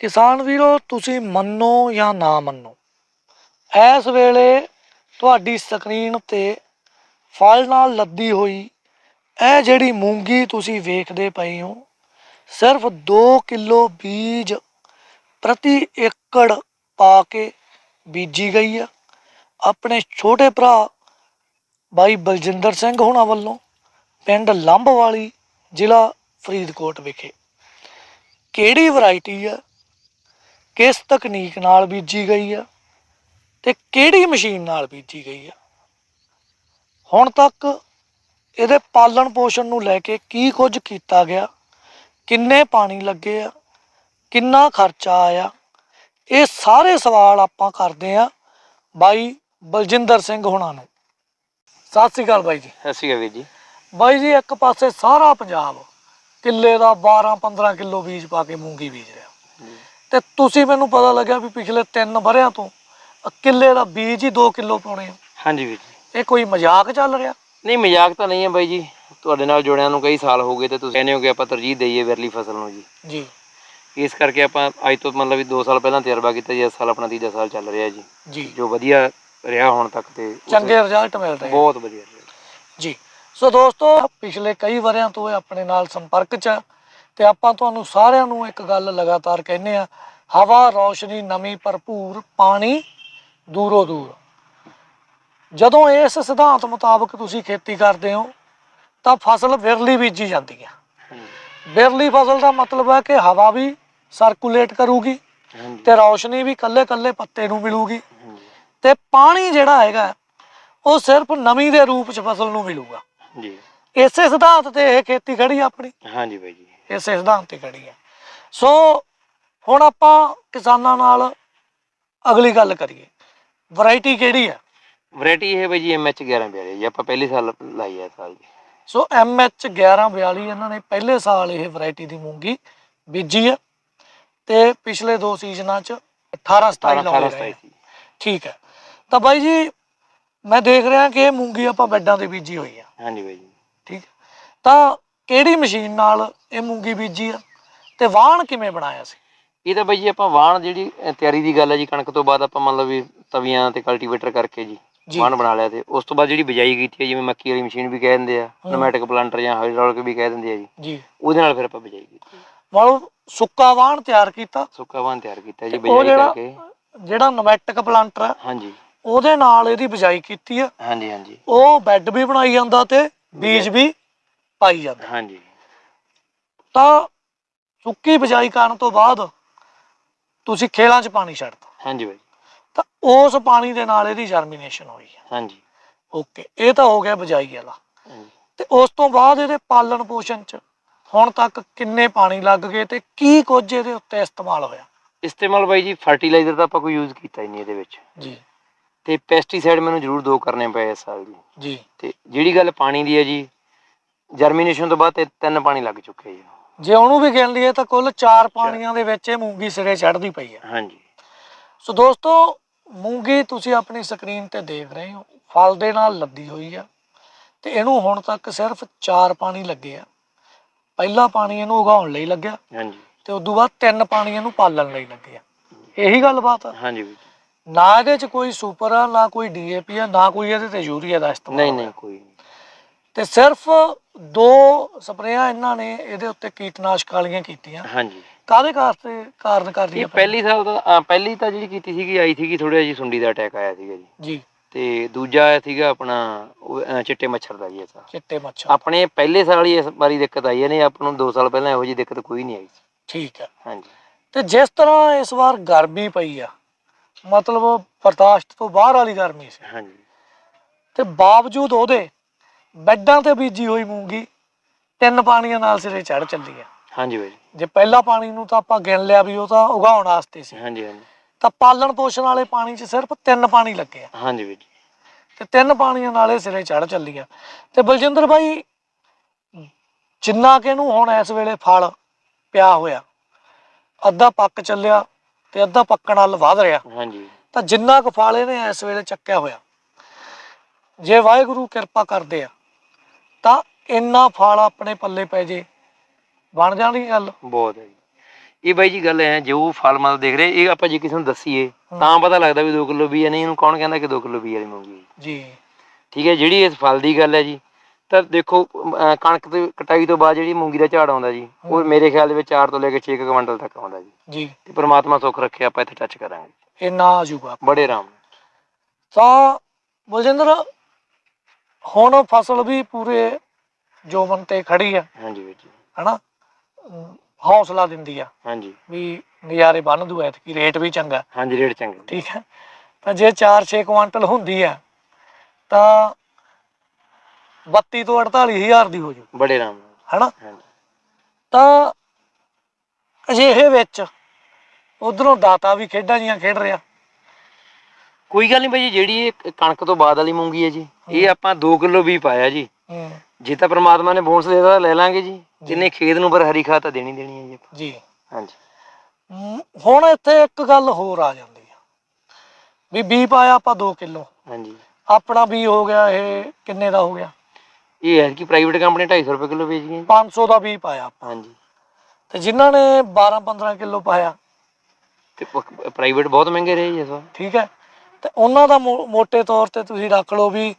ਕਿਸਾਨ ਵੀਰੋ, ਤੁਸੀਂ ਮੰਨੋ ਜਾਂ ਨਾ ਮੰਨੋ, ਇਸ ਵੇਲੇ ਤੁਹਾਡੀ ਸਕਰੀਨ ਤੇ ਫਲ ਨਾਲ ਲੱਦੀ ਹੋਈ ਇਹ ਜਿਹੜੀ ਮੂੰਗੀ ਤੁਸੀਂ ਵੇਖਦੇ ਪਏ ਹੋ, ਸਿਰਫ 2 ਕਿਲੋ ਬੀਜ ਪ੍ਰਤੀ ਏਕੜ ਪਾ ਕੇ ਬੀਜੀ ਗਈ ਆ। ਆਪਣੇ ਛੋਟੇ ਭਰਾ ਬਾਈ ਬਲਜਿੰਦਰ ਸਿੰਘ ਹੁਣਾਂ ਵੱਲੋਂ ਪਿੰਡ ਲੰਬਵਾਲੀ ਜ਼ਿਲ੍ਹਾ ਫਰੀਦਕੋਟ ਵਿਖੇ ਕਿਹੜੀ ਵੈਰਾਈਟੀ ਆ? ਕਿਸ ਤਕਨੀਕ ਨਾਲ ਬੀਜੀ ਗਈ ਆ ਤੇ ਕਿਹੜੀ ਮਸ਼ੀਨ ਨਾਲ ਬੀਜੀ ਗਈ ਆ? ਹੁਣ ਤੱਕ ਇਹਦੇ ਪਾਲਣ ਪੋਸ਼ਣ ਨੂੰ ਲੈ ਕੇ ਕੀ ਕੁਝ ਕੀਤਾ ਗਿਆ ਕਿੰਨੇ ਪਾਣੀ ਲੱਗੇ ਆ ਕਿੰਨਾ ਖਰਚਾ ਆਇਆ ਇਹ ਸਾਰੇ ਸਵਾਲ ਆਪਾਂ ਕਰਦੇ ਆ ਬਾਈ ਬਲਜਿੰਦਰ ਸਿੰਘ ਹੁਣਾਂ ਨੂੰ। ਸਤਿ ਸ੍ਰੀ ਅਕਾਲ ਬਾਈ ਜੀ। ਸਤਿ ਸ਼੍ਰੀ ਅਕਾਲ ਜੀ। ਬਾਈ ਜੀ ਇੱਕ ਪਾਸੇ ਸਾਰਾ ਪੰਜਾਬ ਕਿੱਲੇ ਦਾ 12 15 ਕਿਲੋ ਬੀਜ ਪਾ ਕੇ ਮੂੰਗੀ ਬੀਜ ਰਿਹਾ। ਤੇ ਤੁਸੀਂ ਮੈਨੂੰ ਪਤਾ ਲੱਗਿਆ ਵੀ ਪਿਛਲੇ 3 ਵਰਿਆਂ ਤੋਂ ਕਿੱਲੇ ਦਾ ਬੀਜ ਹੀ 2 ਕਿਲੋ ਪਾਉਣੇ ਆ। ਹਾਂਜੀ ਵੀਰ ਜੀ। ਇਹ ਕੋਈ ਮਜ਼ਾਕ ਚੱਲ ਰਿਹਾ? ਨਹੀਂ ਮਜ਼ਾਕ ਤਾਂ ਨਹੀਂ ਹੈ ਬਾਈ ਜੀ। ਤੁਹਾਡੇ ਨਾਲ ਜੁੜਿਆਂ ਨੂੰ ਕਈ ਸਾਲ ਹੋ ਗਏ ਤੇ ਤੁਸੀਂ ਕਹਿੰਦੇ ਹੋ ਕਿ ਆਪਾਂ ਤਰਜੀਹ ਦਈਏ ਵਿਰਲੀ ਫਸਲ ਨੂੰ ਜੀ। ਜੀ। ਇਸ ਕਰਕੇ ਆਪਾਂ ਅੱਜ ਤੋਂ ਮਤਲਬ ਵੀ 2 ਸਾਲ ਪਹਿਲਾਂ ਤਜਰਬਾ ਕੀਤਾ ਜੀ ਇਸ ਸਾਲ ਆਪਣਾ ਤੀਜਾ ਸਾਲ ਚੱਲ ਰਿਹਾ ਜੀ। ਜੀ। ਜੋ ਵਧੀਆ ਰਿਹਾ ਹੁਣ ਤੱਕ ਤੇ ਚੰਗੇ ਰਿਜ਼ਲਟ ਮਿਲ ਰਹੇ। ਬਹੁਤ ਵਧੀਆ ਜੀ। ਸੋ ਦੋਸਤੋ ਪਿਛਲੇ ਕਈ ਵਰਿਆਂ ਤੋਂ ਇਹ ਆਪਣੇ ਨਾਲ ਸੰਪਰਕ 'ਚ ਆ। ਤੇ ਆਪਾਂ ਤੁਹਾਨੂੰ ਸਾਰਿਆਂ ਨੂੰ ਇੱਕ ਗੱਲ ਲਗਾਤਾਰ ਕਹਿੰਦੇ ਆ ਹਵਾ ਰੌਸ਼ਨੀ ਨਮੀ ਭਰਪੂਰ ਪਾਣੀ ਦੂਰੋਂ ਦੂਰ। ਜਦੋਂ ਇਸ ਸਿਧਾਂਤ ਮੁਤਾਬਕ ਤੁਸੀਂ ਖੇਤੀ ਕਰਦੇ ਹੋ ਤਾਂ ਫਸਲ ਵਿਰਲੀ ਬੀਜੀ ਜਾਂਦੀ ਹੈ ਵਿਰਲੀ ਫਸਲ ਦਾ ਮਤਲਬ ਹੈ ਕਿ ਹਵਾ ਵੀ ਸਰਕੂਲੇਟ ਕਰੂਗੀ ਤੇ ਰੌਸ਼ਨੀ ਵੀ ਕੱਲੇ ਕੱਲੇ ਪੱਤੇ ਨੂੰ ਮਿਲੂਗੀ। ਤੇ ਪਾਣੀ ਜਿਹੜਾ ਹੈਗਾ ਉਹ ਸਿਰਫ ਨਮੀ ਦੇ ਰੂਪ 'ਚ ਫਸਲ ਨੂੰ ਮਿਲੂਗਾ। ਜੀ। ਇਸੇ ਸਿਧਾਂਤ ਤੇ ਇਹ ਖੇਤੀ ਖੜੀ ਆਪਣੀ। ਹਾਂਜੀ ਬਾਈ ਜੀ। ਇਸੇ ਸਿਧਾਂਤ ਤੇ ਖੜੀ ਆ। ਸੋ ਹੁਣ ਆਪਾਂ ਕਿਸਾਨਾਂ ਨਾਲ ਅਗਲੀ ਗੱਲ ਕਰੀਏ। ਵੈਰਾਈਟੀ ਕਿਹੜੀ ਆ? ਵੈਰਾਈਟੀ ਇਹ ਬਾਈ ਜੀ ਐਮਐਚ 1142 ਜੀ ਆਪਾਂ ਪਹਿਲੇ ਸਾਲ ਲਾਈ ਹੈ ਸਾਲ ਜੀ। ਸੋ MH 1142 ਇਹਨਾਂ ਨੇ ਪਹਿਲੇ ਸਾਲ ਇਹ ਵੈਰਾਈਟੀ ਦੀ ਮੂੰਗੀ ਬੀਜੀ ਆ ਤੇ ਪਿਛਲੇ ਦੋ ਸੀਜ਼ਨਾਂ ਚ 18 27 18 ਲਾਉਂਦੇ 18 ਰਹੇ ਠੀਕ ਹੈ ਤਾਂ ਬਾਈ ਜੀ ਮੈਂ ਦੇਖ ਰਿਹਾ ਕਿ ਇਹ ਮੂੰਗੀ ਆਪਾਂ ਬੈੱਡਾਂ ਤੇ ਬੀਜੀ ਹੋਈ ਆ। ਹਾਂਜੀ ਬਾਈ ਜੀ। ਠੀਕ ਹੈ। ਤਾਂ ਕਿਹੜੀ ਮਸ਼ੀਨ ਨਾਲ ਇਹ ਮੂੰਗੀ ਬੀਜੀ ਆ ਤੇ ਵਾਹਣ ਕਿਵੇਂ ਬਣਾਇਆ ਸੀ? ਇਹ ਤਾਂ ਬਾਈ ਜੀ ਆਪਾਂ ਵਾਹਣ ਜਿਹੜੀ ਤਿਆਰੀ ਦੀ ਗੱਲ ਹੈ ਜੀ ਕਣਕ ਤੋਂ ਬਾਅਦ ਆਪਾਂ ਮੰਨ ਲਓ ਵੀ ਤਵੀਆਂ ਤੇ ਕਲਟੀਵੇਟਰ ਕਰਕੇ ਜੀ ਵਾਹਣ ਬਣਾ ਲਿਆ ਤੇ ਉਸ ਤੋਂ ਬਾਅਦ ਜਿਹੜੀ ਬਿਜਾਈ ਕੀਤੀ ਹੈ ਜਿਵੇਂ ਮੱਕੀ ਵਾਲੀ ਮਸ਼ੀਨ ਵੀ ਕਹਿ ਦਿੰਦੇ ਆ। ਨਮੈਟਿਕ ਪਲਾਂਟਰ ਜਾਂ ਹਾਈਡ੍ਰੋਲਿਕ ਵੀ ਕਹਿ ਦਿੰਦੇ ਆ ਜੀ। ਜੀ। ਉਹਦੇ ਨਾਲ ਫਿਰ ਆਪਾਂ ਬਿਜਾਈ ਕੀਤੀ। ਮਤਲਬ ਸੁੱਕਾ ਵਾਹਣ ਤਿਆਰ ਕੀਤਾ? ਸੁੱਕਾ ਵਾਹਣ ਤਿਆਰ ਕੀਤਾ ਜੀ ਬਿਜਾਈ ਕਰਕੇ। ਜਿਹੜਾ ਨਮੈਟਿਕ ਪਲਾਂਟਰ ਹਾਂਜੀ। ਉਹਦੇ ਨਾਲ ਇਹਦੀ ਬਿਜਾਈ ਕੀਤੀ ਆ? ਹਾਂਜੀ ਹਾਂਜੀ। ਉਹ ਬੈੱਡ ਵੀ ਬਣਾਈ ਜਾਂਦਾ ਤੇ ਬੀਜ ਵੀ ਪਾਈ ਜਾਂਦਾ। ਹਾਂਜੀ। ਤਾਂ ਸੁੱਕੀ ਬਿਜਾਈ ਕਰਨ ਤੋਂ ਬਾਅਦ ਤੁਸੀਂ ਖੇਲਾਂ 'ਚ ਪਾਣੀ ਛੱਡਤਾ। ਹਾਂਜੀ ਬਾਈ। ਤਾਂ ਉਸ ਪਾਣੀ ਦੇ ਨਾਲ ਇਹਦੀ ਜਰਮੀਨੇਸ਼ਨ ਹੋਈ ਆ ਹਾਂਜੀ। ਓਕੇ ਇਹ ਤਾਂ ਹੋ ਗਿਆ ਬਿਜਾਈ ਵਾਲਾ। ਤੇ ਉਸ ਤੋਂ ਬਾਅਦ ਇਹਦੇ ਪਾਲਣ ਪੋਸ਼ਣ 'ਚ ਹੁਣ ਤੱਕ ਕਿੰਨੇ ਪਾਣੀ ਲੱਗ ਗਏ ਤੇ ਕੀ ਕੁਝ ਇਹਦੇ ਉੱਤੇ ਇਸਤੇਮਾਲ ਹੋਇਆ? ਇਸਤੇਮਾਲ ਬਾਈ ਜੀ ਫਰਟੀਲਾਈਜ਼ਰ ਤਾਂ ਆਪਾਂ ਕੋਈ ਯੂਜ਼ ਕੀਤਾ ਹੀ ਨਹੀਂ ਇਹਦੇ ਵਿੱਚ। ਜੀ। ਤੇ ਪੈਸਟੀਸਾਈਡ ਮੈਨੂੰ ਜ਼ਰੂਰ ਦੋ ਕਰਨੇ ਪਏ ਇਸ ਸਾਲ ਜੀ ਜੀ। ਤੇ ਜਿਹੜੀ ਗੱਲ ਪਾਣੀ ਦੀ ਹੈ ਜੀ ਜਰਮੀਨੇਸ਼ਨ ਤੋਂ ਬਾਅਦ ਤੇ ਤਿੰਨ ਪਾਣੀ ਲੱਗ ਚੁੱਕੇ ਜੀ। ਜੇ ਉਹਨੂੰ ਵੀ ਗਿਣ ਲਈਏ ਤਾਂ ਕੁੱਲ 4 ਪਾਣੀਆਂ ਦੇ ਵਿੱਚ ਇਹ ਮੂੰਗੀ ਸਿਰੇ ਚੜ੍ਹਦੀ ਪਈ ਹੈ ਹਾਂਜੀ। ਸੋ ਦੋਸਤੋ ਮੂੰਗੀ ਤੁਸੀਂ ਆਪਣੀ ਸਕਰੀਨ ਤੇ ਦੇਖ ਰਹੇ ਹੋ। ਫਲ ਦੇ ਨਾਲ ਲੱਦੀ ਹੋਈ ਆ। ਤੇ ਇਹਨੂੰ ਹੁਣ ਤੱਕ ਸਿਰਫ 4 ਪਾਣੀ ਲੱਗੇ ਆ। ਪਹਿਲਾ ਪਾਣੀ ਇਹਨੂੰ ਉਗਾਉਣ ਲਈ ਲੱਗਿਆ। ਹਾਂਜੀ। ਤੇ ਉਸ ਤੋਂ ਬਾਅਦ ਤਿੰਨ ਪਾਣੀ ਇਹਨੂੰ ਪਾਲਣ ਲਈ ਲੱਗੇ ਆ। ਇਹੀ ਗੱਲਬਾਤ ਆ। ਹਾਂਜੀ ਵੀਰ ਜੀ। ਨਾ ਇਹਦੇ ਚ ਕੋਈ ਸੁਪਰ ਆ ਨਾ ਕੋਈ ਡੀਏਪੀ ਆ ਨਾ ਕੋਈ ਇਹਦੇ ਤੇ ਯੂਰੀਆ ਦਾ ਇਸਤੇਮਾਲ ਨਹੀਂ। ਨਹੀਂ ਕੋਈ ਨਹੀਂ। ਤੇ ਸਿਰਫ ਦੋ ਸਪਰੇਆਂ ਇਹਨਾਂ ਨੇ ਇਹਦੇ ਉੱਤੇ ਕੀਟਨਾਸ਼ਕ ਵਾਲੀਆਂ ਕੀਤੀਆਂ। ਹਾਂਜੀ। ਕਾਦੇ ਕਾਰਨ ਕਾਰਨ ਕਰ ਰਹੀ ਇਹ ਪਹਿਲੀ ਸਾਲ ਅ, ਪਹਿਲੀ ਤਾਂ ਜਿਹੜੀ ਕੀਤੀ ਸੀਗੀ ਆਈ ਸੀਗੀ ਥੋੜਾ ਜੀ ਸੁੰਡੀ ਦਾ ਅਟੈਕ ਆਇਆ ਸੀਗਾ ਜੀ। ਜੀ। ਤੇ ਦੂਜਾ ਆਇਆ ਸੀਗਾ ਆਪਣਾ ਚਿੱਟੇ ਮੱਛਰ ਦਾ ਜੀ ਐਸਾ ਚਿੱਟੇ ਮੱਛਰ। ਆਪਣੇ ਪਹਿਲੇ ਸਾਲ ਹੀ ਇਸ ਵਾਰੀ ਦਿੱਕਤ ਆਈ ਹੈ ਨਹੀਂ ਆਪਾਂ ਨੂੰ 2 ਸਾਲ ਪਹਿਲਾਂ ਇਹੋ ਜੀ ਦਿੱਕਤ ਕੋਈ ਨਹੀਂ ਆਈ ਸੀ। ਠੀਕ ਹੈ। ਹਾਂਜੀ। ਤੇ ਜਿਸ ਤਰ੍ਹਾਂ ਇਸ ਵਾਰ ਗਰਮੀ ਪਈ ਆ ਮਤਲਬ ਬਰਦਾਸ਼ਤ ਤੋਂ ਬਾਹਰ ਵਾਲੀ ਗਰਮੀ ਸੀ। ਹਾਂਜੀ। ਤੇ ਬਾਵਜੂਦ ਉਹਦੇ ਬੈੱਡਾਂ ਤੇ ਬੀਜੀ ਹੋਈ ਮੂੰਗੀ ਤਿੰਨ ਪਾਣੀਆਂ ਨਾਲ ਸਿਰੇ ਚੜ ਚੱਲੀ ਆ। ਹਾਂਜੀ ਬਾਈ ਜੀ। ਜੇ ਪਹਿਲਾ ਪਾਣੀ ਨੂੰ ਤਾਂ ਆਪਾਂ ਗਿਣ ਲਿਆ ਵੀ ਉਹ ਤਾਂ ਉਗਾਉਣ ਵਾਸਤੇ ਸੀ। ਹਾਂਜੀ ਹਾਂਜੀ। ਤਾਂ ਪਾਲਣ ਪੋਸ਼ਣ ਵਾਲੇ ਪਾਣੀ 'ਚ ਸਿਰਫ ਤਿੰਨ ਪਾਣੀ ਲੱਗੇ ਆ। ਹਾਂਜੀ ਜੀ। ਤੇ ਤਿੰਨ ਪਾਣੀਆਂ ਨਾਲ ਇਹ ਸਿਰੇ ਚੜ ਚੱਲੀ ਆ। ਤੇ ਬਲਜਿੰਦਰ ਭਾਈ ਜਿੰਨਾ ਕਿ ਇਹਨੂੰ ਹੁਣ ਇਸ ਵੇਲੇ ਫਲ ਪਿਆ ਹੋਇਆ ਅੱਧਾ ਪੱਕ ਚੱਲਿਆ ਤੇ ਅੱਧਾ ਪੱਕਣ ਵੱਲ ਵਧ ਰਿਹਾ। ਹਾਂਜੀ ਤਾਂ ਜਿੰਨਾ ਕੁ ਫਲ ਇਹਨੇ ਇਸ ਵੇਲੇ ਚੱਕਿਆ ਹੋਇਆ ਜੇ ਵਾਹਿਗੁਰੂ ਕਿਰਪਾ ਕਰਦੇ ਆ ਤਾਂ ਇੰਨਾ ਫਲ ਆਪਣੇ ਪੱਲੇ ਪੈ ਜੇ। ਬਣ ਜਾਣੀ ਗੱਲ? ਬਹੁਤ ਹੈ ਜੀ। ਇਹ ਬਾਈ ਜੀ ਗੱਲ ਐ ਜੋ ਫਲ ਮਲ ਦੇਖ ਰਹੇ ਇਹ ਆਪਾਂ ਜੇ ਕਿਸੇ ਨੂੰ ਦੱਸੀਏ ਤਾਂ ਪਤਾ ਲੱਗਦਾ ਵੀ 2 ਕਿਲੋ ਹੈ। ਨਹੀਂ ਇਹਨੂੰ ਕੌਣ ਕਹਿੰਦਾ ਕਿ 2 ਕਿਲੋ ਬੀਜ ਵਾਲੀ ਮੂੰਗੀ। ਜੀ। ਠੀਕ ਹੈ ਜਿਹੜੀ ਇਸ ਫਲ ਦੀ ਗੱਲ ਹੈ ਜੀ। ਤਾਂ ਦੇਖੋ ਕਣਕ ਤੇ ਕਟਾਈ ਤੋਂ ਬਾਅਦ ਜਿਹੜੀ ਮੂੰਗੀ ਦਾ ਝਾੜ ਆਉਂਦਾ ਜੀ ਉਹ ਮੇਰੇ ਖਿਆਲ ਦੇ ਵਿੱਚ 4 ਤੋਂ ਲੈ ਕੇ 6 ਕੁਇੰਟਲ ਤੱਕ ਆਉਂਦਾ ਜੀ। ਜੀ। ਤੇ ਪ੍ਰਮਾਤਮਾ ਸੁੱਖ ਰੱਖੇ ਆਪਾਂ ਇੱਥੇ ਟੱਚ ਕਰਾਂਗੇ। ਇਹ ਨਾ ਆ ਜਾਊਗਾ। ਬੜੇ ਆਰਾਮ। ਤਾਂ ਬਲਜਿੰਦਰ ਹੁਣ ਫਸਲ ਵੀ ਪੂਰੇ ਜੋਮਨ ਤੇ ਖੜੀ ਆ। ਹਾਂਜੀ ਵੀਰ ਜੀ। ਹਨਾ? ਹੌਸਲਾ ਦਿੰਦੀ ਆ ਹਾਂਜੀ। ਵੀ ਨਜ਼ਾਰੇ ਬੰਨ ਦੂ ਐਤਕੀ ਰੇਟ ਵੀ ਚੰਗਾ। ਹਾਂਜੀ ਰੇਟ ਚੰਗੇ ਠੀਕ ਹੈ? ਤਾਂ ਜੇ 4-6 ਕੁਆਂਟਲ ਹੁੰਦੀ ਆ ਤਾਂ 32 ਤੋਂ 48 ਹਜ਼ਾਰ ਦੀ ਹੋ ਜੂ। ਬੜੇ ਆਰਾਮ ਹਨਾ? ਤਾਂ ਅਜਿਹੇ ਵਿੱਚ ਉਧਰੋਂ ਦਾਤਾ ਵੀ ਖੇਡਾਂ ਜੀਆਂ ਖੇਡ ਰਿਹਾ। ਕੋਈ ਗੱਲ ਨਹੀਂ ਬਾਈ ਜੀ ਜਿਹੜੀ ਇਹ ਕਣਕ ਤੋਂ ਬਾਅਦ ਵਾਲੀ ਮੂੰਗੀ ਹੈ ਜੀ ਇਹ ਆਪਾਂ 2 ਕਿਲੋ ਵੀ ਪਾਇਆ ਜੀ। ਹੂੰ। ਜੇ ਤਾਂ ਪ੍ਰਮਾਤਮਾ ਨੇ ਬੋਨਸ ਦੇਦਾ ਲੈ ਲਾਂਗੇ ਜੀ। ਜਿੰਨੇ ਖੇਤ ਨੂੰ ਪਰ ਹਰੀ ਖਾਦ ਤਾਂ ਦੇਣੀ ਦੇਣੀ ਹੈ ਜੀ ਆਪਾਂ। ਜੀ। ਹਾਂਜੀ। ਹੁਣ ਇੱਥੇ ਇੱਕ ਗੱਲ ਹੋਰ ਆ ਜਾਂਦੀ ਆ। ਵੀ ਬੀ ਪਾਇਆ ਆਪਾਂ 2 ਕਿਲੋ। ਹਾਂਜੀ। ਆਪਣਾ ਬੀ ਹੋ ਗਿਆ ਇਹ ਕਿੰਨੇ ਦਾ ਹੋ ਗਿਆ? ਇਹ ਹੈ ਕਿ ਪ੍ਰਾਈਵੇਟ ਕੰਪਨੀ 250 ਰੁਪਏ ਕਿਲੋ ਵੇਚ ਗਈ 500 ਦਾ ਬੀ ਪਾਇਆ ਆਪਾਂ। ਹਾਂਜੀ। ਤੇ ਜਿਨ੍ਹਾਂ ਨੇ 12 15 ਕਿਲੋ ਪਾਇਆ। ਤੇ ਪ੍ਰਾਈਵੇਟ ਬਹੁਤ ਮਹਿੰਗੇ ਰਹੇ ਜੀ ਇਸ ਵਾਰ। ਠੀਕ ਹੈ। ਤੇ ਉਹਨਾਂ ਦਾ ਮੋ- ਮੋٹے ਤੌਰ ਤੇ ਤੁਸੀਂ ਰੱਖ ਲਓ ਵੀ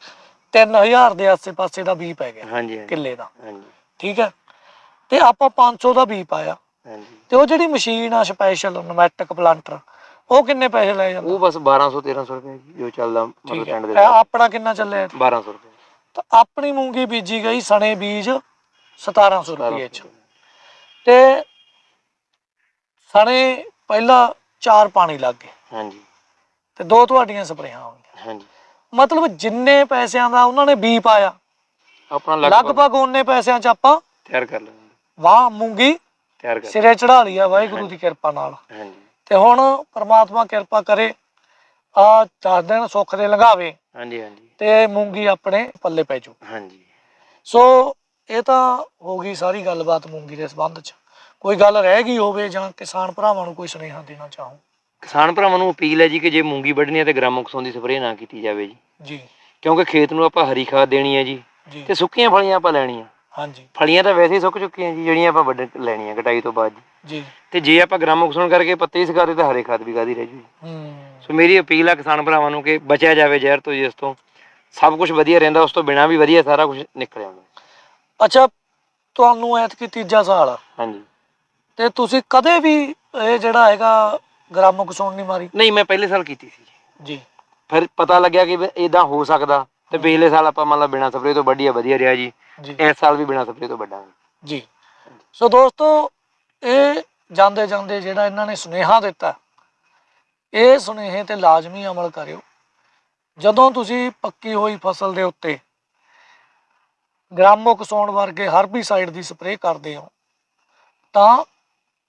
3000 ਦੇ ਆਸੇ-ਪਾਸੇ ਦਾ ਬੀ ਪੈ ਗਿਆ ਹਾਂਜੀ ਹਾਂਜੀ। ਕਿੱਲੇ ਦਾ। ਹਾਂਜੀ। ਠੀਕ ਹੈ? ਤੇ ਆਪਾਂ 500 ਦਾ ਬੀ ਪਾਇਆ। ਹਾਂਜੀ। ਤੇ ਉਹ ਜਿਹੜੀ ਮਸ਼ੀਨ ਆ ਸਪੈਸ਼ਲ ਨਮੈਟਿਕ ਪਲਾਂਟਰ ਉਹ ਕਿੰਨੇ ਪੈਸੇ ਲੈ ਜਾਂਦਾ? ਉਹ ਬਸ 1200 1300 ਰੁਪਏ ਜੀ, ਜੋ ਚੱਲਦਾ ਮਤਲਬ ਠੀਕ ਹੈ। ਟੈਂਡ ਦੇ ਇਹ ਆਪਣਾ ਕਿੰਨਾ ਚੱਲਿਆ 1200 ਰੁਪਏ। ਤਾਂ ਆਪਣੀ ਮੂੰਗੀ ਬੀਜੀ ਗਈ ਸਣੇ ਬੀਜ 1700 ਰੁਪਏ ਚ। 1700 ਤੇ ਸਣੇ ਪਹਿਲਾਂ ਚਾਰ ਪਾਣੀ ਲੱਗ ਗਏ। ਹਾਂਜੀ। ਤੇ ਦੋ ਤੁਹਾਡੀਆਂ ਸਪਰੇਆਂ ਹੋ ਗਈਆਂ। ਹਾਂਜੀ। ਮਤਲਬ ਜਿੰਨੇ ਪੈਸਿਆਂ ਦਾ ਉਹਨਾਂ ਨੇ ਬੀ ਪਾਇਆ ਆਪਣਾ ਲਗਭਗ ਲਗਭਗ ਉਹਨੇ ਪੈਸਿਆਂ 'ਚ ਆਪਾਂ ਤਿਆਰ ਕਰ ਲੈਂਦੇ ਵਾਹ ਮੂੰਗੀ ਤਿਆਰ ਕਰ ਸਿਰੇ ਚੜਾ ਲਈ ਆ ਵਾਹਿਗੁਰੂ ਦੀ ਕਿਰਪਾ ਨਾਲ। ਹਾਂਜੀ। ਤੇ ਹੁਣ ਪ੍ਰਮਾਤਮਾ ਕਿਰਪਾ ਕਰੇ ਆ ਦਸ ਦਿਨ ਸੁੱਖ ਦੇ ਲੰਘਾਵੇ ਹਾਂਜੀ ਹਾਂਜੀ। ਤੇ ਮੂੰਗੀ ਆਪਣੇ ਪੱਲੇ ਪੈ ਜੂ ਹਾਂਜੀ। ਸੋ ਇਹ ਤਾਂ ਹੋ ਗਈ ਸਾਰੀ ਗੱਲਬਾਤ ਮੂੰਗੀ ਦੇ ਸੰਬੰਧ 'ਚ। ਕੋਈ ਗੱਲ ਰਹਿ ਗਈ ਹੋਵੇ ਜਾਂ ਕਿਸਾਨ ਭਰਾਵਾਂ ਨੂੰ ਕੋਈ ਸੁਨੇਹਾ ਦੇਣਾ ਚਾਹੋ। ਕਿਸਾਨ ਭਰਾਵਾਂ ਨੂੰ ਅਪੀਲ ਹੈ ਜੀ ਕਿ ਜੇ ਮੂੰਗੀ ਵੱਢਣੀ ਹੈ ਤੇ ਗ੍ਰਾਮੋਕਸੋਨ ਦੀ ਸਪਰੇਅ ਨਾ ਕੀਤੀ ਜਾਵੇ ਜੀ। ਜੀ। ਕਿਉਂਕਿ ਖੇਤ ਨੂੰ ਆਪਾਂ ਹਰੀ ਖਾਦ ਦੇਣੀ ਹੈ ਜੀ ਜੀ। ਤੇ ਸੁੱਕੀਆਂ ਫਲੀਆਂ ਆਪਾਂ ਲੈਣੀਆਂ। ਹਾਂਜੀ। ਫਲੀਆਂ ਤਾਂ ਵੈਸੇ ਹੀ ਸੁੱਕ ਚੁੱਕੀਆਂ ਜੀ ਜਿਹੜੀਆਂ ਆਪਾਂ ਵੱਢ ਲੈਣੀਆਂ ਕਟਾਈ ਤੋਂ ਬਾਅਦ ਜੀ। ਜੀ। ਤੇ ਜੇ ਆਪਾਂ ਗ੍ਰਾਮੋਕਸੋਨ ਕਰਕੇ ਪੱਤੇ ਹੀ ਸੁਕਾ ਦੇ ਤਾਂ ਹਰੇ ਖਾਦ ਵੀ ਕਾਦੀ ਰਹਿ ਜੂ ਜੀ ਹੂੰ। ਸੋ ਮੇਰੀ ਅਪੀਲ ਆ ਕਿਸਾਨ ਭਰਾਵਾਂ ਨੂੰ ਕਿ ਬਚਿਆ ਜਾਵੇ ਜ਼ਹਿਰ ਤੋਂ ਜੀ ਇਸ ਤੋਂ। ਸਭ ਕੁਝ ਵਧੀਆ ਰਹਿੰਦਾ ਉਸ ਤੋਂ ਬਿਨਾ ਵੀ ਵਧੀਆ ਸਾਰਾ ਕੁਝ ਨਿਕਲ ਆਉਂਦਾ। ਅੱਛਾ ਤੁਹਾਨੂੰ ਐਤਕੀ ਤੀਜਾ ਸਾਲ ਆ। ਹਾਂਜੀ। ਤੇ ਤੁਸੀਂ ਕਦੇ ਵੀ ਇਹ ਜਿਹੜਾ ਹੈਗਾ ਗ੍ਰਾਮੋ ਕਸੂਨ ਨਹੀਂ ਮਾਰੀ। ਨਹੀਂ ਮੈਂ ਪਹਿਲੇ ਸਾਲ ਕੀਤੀ ਸੀ। ਜੀ। ਫਿਰ ਪਤਾ ਲੱਗਿਆ ਕਿ ਇਦਾਂ ਹੋ ਸਕਦਾ। ਤੇ ਪਿਛਲੇ ਸਾਲ ਆਪਾਂ ਮਤਲਬ ਬਿਨਾ ਸਪਰੇਅ ਤੋਂ ਵੱਢੀਆ ਵਧੀਆ ਰਿਹਾ ਜੀ। ਜੀ। ਇਸ ਸਾਲ ਵੀ ਬਿਨਾ ਸਪਰੇਅ ਤੋਂ ਵੱਢਾਂਗੇ। ਜੀ। ਸੋ ਦੋਸਤੋ ਇਹ ਜਾਂਦੇ ਜਾਂਦੇ ਜਿਹੜਾ ਇਹਨਾਂ ਨੇ ਸੁਨੇਹਾ ਦਿੱਤਾ ਇਹ ਸੁਨੇਹੇ ਤੇ ਲਾਜ਼ਮੀ ਅਮਲ ਕਰਿਓ। ਜਦੋਂ ਤੁਸੀਂ ਪੱਕੀ ਹੋਈ ਫਸਲ ਦੇ ਉੱਤੇ ਗ੍ਰਾਮੋ ਕਸੌਣ ਵਰਗੇ ਹਰਬੀਸਾਈਡ ਦੀ ਸਪਰੇਅ ਕਰਦੇ ਹੋ ਤਾਂ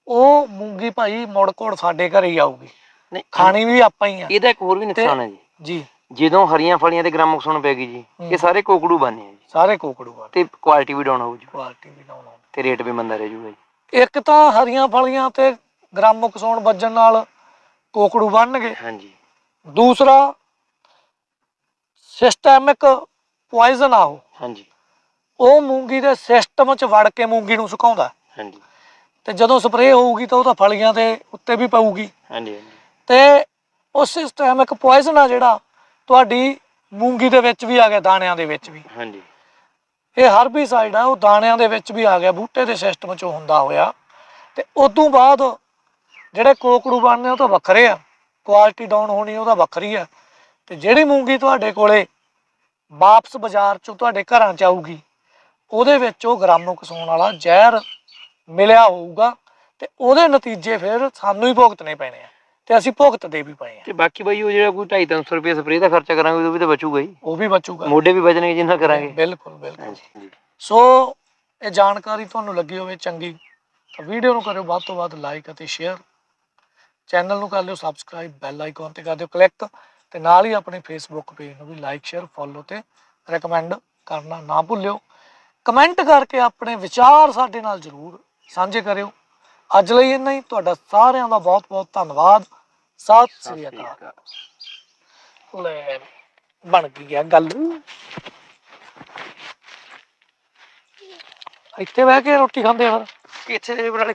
ਉਹ ਮੂੰਗੀ ਭਾਈ ਮੁੜ ਕੋੜ ਸਾਡੇ ਘਰੇ ਹੀ ਆਊਗੀ। ਨਹੀਂ ਖਾਣੀ ਵੀ ਆਪਾਂ ਹੀ ਆ। ਇਹਦਾ ਇੱਕ ਹੋਰ ਵੀ ਨੁਕਸਾਨ ਹੈ ਜੀ। ਜੀ। ਜਦੋਂ ਹਰੀਆਂ ਫਲੀਆਂ ਤੇ ਗ੍ਰਾਮੋਕਸੋਨ ਪੈ ਗਈ ਜੀ। ਇਹ ਸਾਰੇ ਕੋਕੜੂ ਬਣਨੇ ਆ ਜੀ। ਸਾਰੇ ਕੋਕੜੂ ਵਾਲੇ ਤੇ ਕੁਆਲਿਟੀ ਵੀ ਡਾਊਨ ਹੋਊ ਜੀ। ਕੁਆਲਿਟੀ ਵੀ ਡਾਊਨ ਆਉਂਦੀ ਤੇ ਰੇਟ ਵੀ ਮੰਦਾ ਰਹਿ ਜੂਗਾ ਜੀ। ਇੱਕ ਤਾਂ ਹਰੀਆਂ ਫਲੀਆਂ ਤੇ ਗ੍ਰਾਮੋ ਕਸੌਣ ਵੱਜਣ ਨਾਲ ਕੋਕੜੂ ਬਣਨਗੇ। ਹਾਂਜੀ। ਦੂਸਰਾ ਸਿਸਟੈਮਿਕ ਪੋਇਜ਼ਨ ਆ ਉਹ। ਹਾਂਜੀ। ਉਹ ਮੂੰਗੀ ਦੇ ਸਿਸਟਮ 'ਚ ਵੜ ਕੇ ਮੂੰਗੀ ਨੂੰ ਸੁਕਾਉਂਦਾ। ਹਾਂਜੀ। ਤੇ ਜਦੋਂ ਸਪਰੇਅ ਹੋਊਗੀ ਤਾਂ ਉਹ ਤਾਂ ਫਲੀਆਂ ਦੇ ਉੱਤੇ ਵੀ ਪਊਗੀ। ਹਾਂਜੀ ਹਾਂਜੀ। ਤੇ ਉਹ ਸਿਸਟੈਮਿਕ ਪੋਇਜ਼ਨ ਆ ਜਿਹੜਾ ਤੁਹਾਡੀ ਮੂੰਗੀ ਦੇ ਵਿੱਚ ਵੀ ਆ ਗਿਆ ਦਾਣਿਆਂ ਦੇ ਵਿੱਚ ਵੀ। ਹਾਂਜੀ। ਇਹ ਹਰਬੀਸਾਈਡ ਆ ਉਹ ਦਾਣਿਆਂ ਦੇ ਵਿੱਚ ਵੀ ਆ ਗਿਆ ਬੂਟੇ ਦੇ ਸਿਸਟਮ 'ਚ ਹੁੰਦਾ ਹੋਇਆ। ਤੇ ਉਦੋਂ ਬਾਅਦ ਜਿਹੜੇ ਕੋਕੜੂ ਬਣਨੇ ਉਹ ਤਾਂ ਵੱਖਰੇ ਆ। ਕੁਆਲਿਟੀ ਡਾਊਨ ਹੋਣੀ ਉਹਦਾ ਵੱਖਰੀ ਆ। ਤੇ ਜਿਹੜੀ ਮੂੰਗੀ ਤੁਹਾਡੇ ਕੋਲੇ ਵਾਪਸ ਬਾਜ਼ਾਰ 'ਚੋਂ ਤੁਹਾਡੇ ਘਰਾਂ 'ਚ ਆਊਗੀ ਉਹਦੇ ਵਿੱਚ ਉਹ ਗ੍ਰਾਮੋ ਕਸੂਨ ਵਾਲਾ ਜ਼ਹਿਰ ਮਿਲਿਆ ਹੋਊਗਾ ਤੇ ਉਹਦੇ ਨਤੀਜੇ ਫਿਰ ਸਾਨੂੰ ਹੀ ਭੁਗਤਣੇ ਪੈਣੇ ਆ ਤੇ ਅਸੀਂ ਭੁਗਤਦੇ ਵੀ ਪਏ ਆ। ਤੇ ਬਾਕੀ ਬਾਈ ਉਹ ਜਿਹੜਾ ਕੋਈ 250 ਰੁਪਏ ਸਪਰੇਅ ਦਾ ਖਰਚਾ ਕਰਾਂਗੇ ਉਹ ਵੀ ਤਾਂ ਬਚੂਗਾ ਹੀ। ਉਹ ਵੀ ਬਚੂਗਾ। ਮੋਢੇ ਵੀ ਬਚਣਗੇ ਜਿੰਨਾ ਕਰਾਂਗੇ। ਬਿਲਕੁਲ ਬਿਲਕੁਲ। ਸੋ ਇਹ ਜਾਣਕਾਰੀ ਤੁਹਾਨੂੰ ਲੱਗੀ ਹੋਵੇ ਚੰਗੀ ਤਾਂ ਵੀਡੀਓ ਨੂੰ ਕਰਿਓ ਵੱਧ ਤੋਂ ਵੱਧ ਲਾਈਕ ਅਤੇ ਸ਼ੇਅਰ ਚੈਨਲ ਨੂੰ ਕਰ ਲਿਓ ਸਬਸਕ੍ਰਾਈਬ ਬੈਲ ਆਈਕਨ ਤੇ ਕਰ ਦਿਓ ਕਲਿੱਕ ਤੇ ਨਾਲ ਹੀ ਆਪਣੇ ਫੇਸਬੁੱਕ ਪੇਜ ਨੂੰ ਵੀ ਲਾਈਕ ਸ਼ੇਅਰ ਫੋਲੋ ਤੇ ਰეკਮੈਂਡ ਕਰਨਾ ਨਾ ਭੁੱਲਿਓ। ਕਮੈਂਟ ਕਰਕੇ ਆਪਣੇ ਵਿਚਾਰ ਸਾਡੇ ਨਾਲ ਜ਼ਰੂਰ ਸਾਂਝੇ ਕਰਿਓ। ਅੱਜ ਲਈ ਇੰਨਾ ਹੀ। ਤੁਹਾਡਾ ਸਾਰਿਆਂ ਦਾ ਬਹੁਤ ਬਹੁਤ ਧੰਨਵਾਦ। ਸਤਿ ਸ੍ਰੀ ਅਕਾਲ। ਲੈ ਬਣ ਗਈ ਆ ਗੱਲ। ਇੱਥੇ ਬਹਿ ਕੇ ਰੋਟੀ ਖਾਂਦੇ ਆ ਫਿਰ। ਇੱਥੇ ਦੇ ਬਰਾਲੇ